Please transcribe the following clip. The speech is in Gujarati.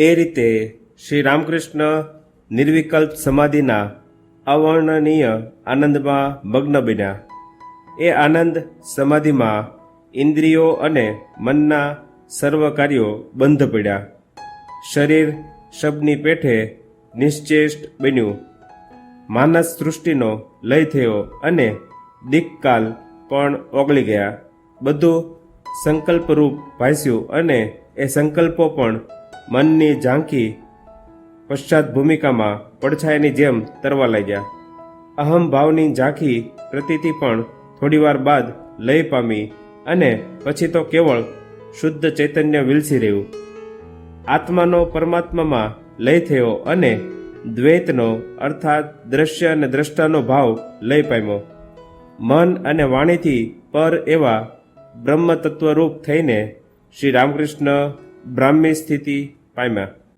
એ રીતે શ્રી રામકૃષ્ણ નિર્વિકલ્પ સમાધિના અવર્ણનીય આનંદમાં મગ્ન બન્યા. એ આનંદ સમાધિમાં ઇન્દ્રિયો અને મનના સર્વ કાર્યો બંધ પડ્યા. શરીર શબની પેઠે નિશ્ચેષ્ટ બન્યું. માનસ સૃષ્ટિનો લય થયો અને દિક્કાલ પણ ઓગળી ગયા. બધું સંકલ્પરૂપ ભાસ્યું અને એ સંકલ્પો પણ મનની ઝાંખી પશ્ચાત ભૂમિકામાં પડછાયાની જેમ તરવા લાગ્યા. અહમ ભાવની ઝાંખી પ્રતીતિ પણ થોડીવાર બાદ લય પામી અને પછી તો કેવળ શુદ્ધ ચૈતન્ય વિલસી રહ્યું. આત્માનો પરમાત્મામાં લય થયો અને દ્વૈતનો અર્થાત દ્રશ્ય અને દ્રષ્ટાનો ભાવ લય પામ્યો. મન અને વાણીથી પર એવા બ્રહ્મ તત્વરૂપ થઈને શ્રી રામકૃષ્ણ બ્રાહ્મી સ્થિતિ પામ્યા